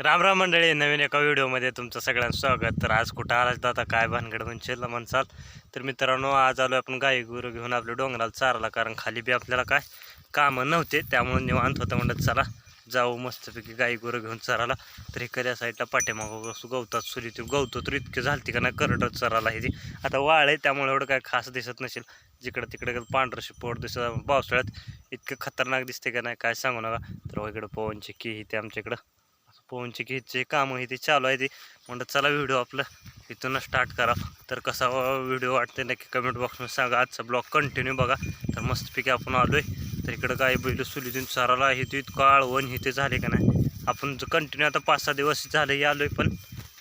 राम राम मंडळी नवीन एका व्हिडिओमध्ये तुमचं सगळ्यांचं स्वागत. तर आज कुठं आलाच आता काय भानगड म्हणशील म्हणसाल तर मित्रांनो आज आलो आपण गाई गुरु घेऊन आपल्या डोंगराला चारला कारण खाली बी आपल्याला काय कामं नव्हते त्यामुळे निवांत होतं म्हणत चला जाऊ मस्तपैकी गाई गुरु घेऊन चराला. तर एखाद्या साईडला पाठीमागं असं गवतात सुरी ती गवतो तर इतके झालती का नाही करडत चराला हे आता वाळ आहे त्यामुळे एवढं काय खास दिसत नसेल. जिकडं तिकडे पांढरं शिपोट दिसत पावसाळ्यात इतकं खतरनाक दिसते का नाही काय सांगू नका. तर हो, इकडं पवनची की ते आमच्या इकडं पवनची घ्यायचे कामं ते चालू आहे ते. म्हणलं चला व्हिडिओ आपला इथून स्टार्ट करा. तर कसा व्हिडिओ वाटते नक्की कमेंट बॉक्समध्ये सांगा. आजचा ब्लॉग कंटिन्यू बघा. तर मस्तपैकी आपण आलो आहे तर इकडं काय बैल सुलीतून चाराला आहे ते इतकं आळवण हे ते झाले का नाही? आपण कंटिन्यू आता पाच सहा दिवस झाले आलो आहे पण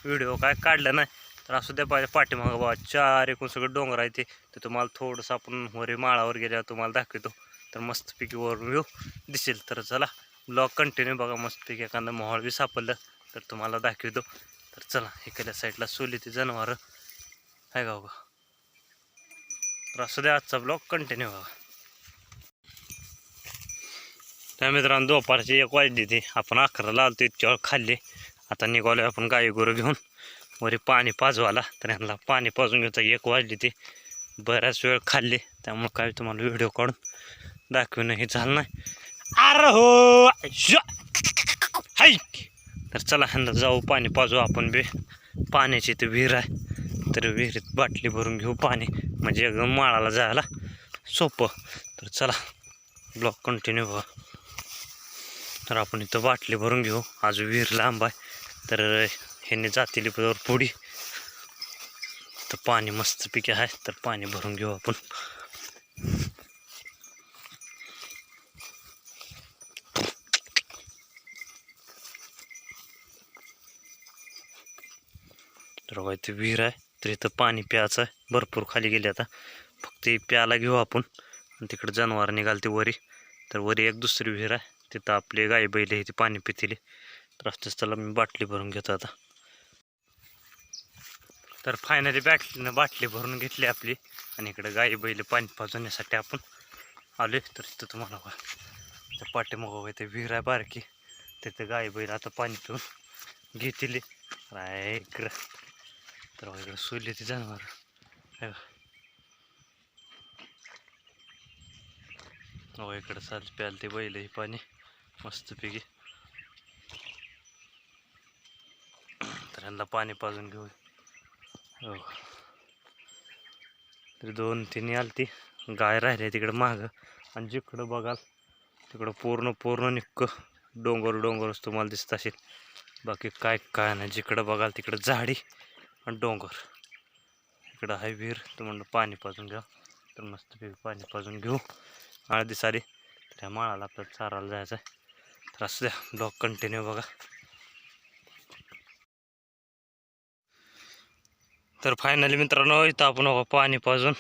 व्हिडिओ काय काढला नाही. तर असू द्या पाहिजे पाठीमागं बाबा चार एकूण सगळं डोंगर आहे ते. तर तुम्हाला थोडंसं आपण वरे माळावर गेल्यावर तुम्हाला दाखवतो. तर मस्तपैकी वरून येऊ दिसेल. तर चला ब्लॉग कंटिन्यू बघा मस्तपैकी एखादं मोहळ बी सापडलं तर तुम्हाला दाखवतो. तर चला इकडल्या साईडला सोली ते जनावरं. आहे का हो बघा तर असू द्या आजचा ब्लॉग कंटिन्यू बघा. त्या मित्रांनो दुपारची एक वाजली ती. आपण अकराला आलतो इतक्या वेळ खाल्ली. आता निघालो आपण गाई गोरं घेऊन. वरी पाणी पाजवाला तर यांना पाणी पाजून घेतो एक वाजली ती. बऱ्याच वेळ खाल्ली. त्यामुळं काय तुम्हाला व्हिडिओ काढून दाखवणं हे झालं नाही. अरे हो हाय. तर चला ह्यांना जाऊ पाणी पाजू आपण बी. पाण्याची इथे विहीर आहे. तर विहिरीत बाटली भरून घेऊ पाणी. म्हणजे एकदम माळाला जायला सोपं. तर चला ब्लॉक कंटिन्यू व्हा. तर आपण इथं बाटली भरून घेऊ. आज विहीर लांब आहे. तर ह्यांनी जातील पुढी. तर पाणी मस्तपैकी आहे. तर पाणी भरून घेऊ आपण. तर बघा इथे विहीर आहे. तर इथं पाणी प्यायचं आहे. भरपूर खाली गेले आता. फक्त प्याला प्यायला घेऊ आपण. आणि तिकडं जनावर निघालते वरी. तर वरी एक दुसरी विहीर आहे. तिथं आपले गाई बैल हे ते पाणी पितील. तर असतेच त्याला मी बाटली भरून घेतो आता. तर फायनली बॅटलीनं बाटली भरून घेतली आपली. आणि इकडं गाई बैल पाणी पाजवण्यासाठी आपण आलो तर तिथं तुम्हाला बघा. त्या पाठीमागं इथे विहीर आहे बारकी. तिथं गाई बैल आता पाणी पिऊन घेतील. राय इकडं. तर बघा इकडं सोडली ती जनावर हे हो इकडं चाल प्याल ते बैल हे पाणी मस्तपैकी तर यांना पाणी पाजून घेऊ हो तर दोन तीन आलती गाय राहिले तिकडं मागं आणि जिकडं बघाल तिकडं पूर्ण पूर्ण निक्क डोंगर डोंगरच तुम्हाला दिसत असेल बाकी काय काय नाही जिकडं बघाल तिकडं झाडी डोंगर. इकडं आहे विहीर तर म्हणलं पाणी पाजून घ्या. तर मस्त पाणी पाजून घेऊ. हळदी सारी तर ह्या माळाला आपल्याला चारायला जायचं आहे. तर असं द्या ब्लॉक कंटिन्यू बघा. तर फायनली मित्रांनो इथं आपण हो पाणी पाजून.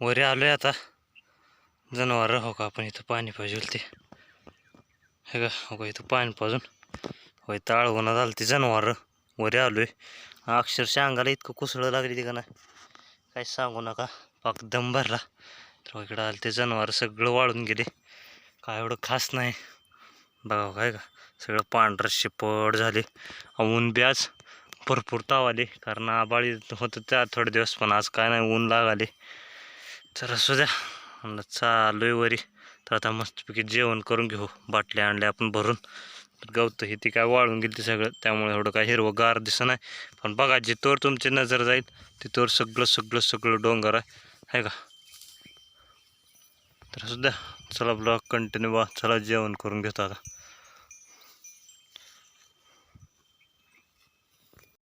वरी आलो आहे आता. जनावर हो का आपण इथं पाणी पाजेल ते. हे का हो का इथं पाणी पाजून. हो इथं आळवणं झालं ते जनावर. वरी आलो आहे अक्षरशः अंगाला इतकं कुसळं लागली ती का नाही? काय सांगू नका. पाक दम भरला. तर इकडं आलं ते जनावर सगळं वाळून गेले. काय एवढं खास नाही. बघा हो काय का? सगळं पांढरं शिपट झाले. ऊन बी आज भरपूर ताव आले कारण आबाळी होतं त्या थोडे दिवस पण आज काय नाही ऊन लागले. तर असू द्या. म्हणलं चालू आहे वरी. तर आता मस्तपैकी जेवण करून घेऊ. बाटल्या आणल्या आपण भरून. गवतं हे ती काय वाळून गेली सगळं. त्यामुळे एवढं काय हिरवं गार दिसत नाही. पण बघा जिथवर तुमची नजर जाईल तिथवर सगळं सगळं सगळं डोंगर आहे. का? तर सुद्धा चला ब्लॉग कंटिन्यू बा चला जेवण करून घेतो आता.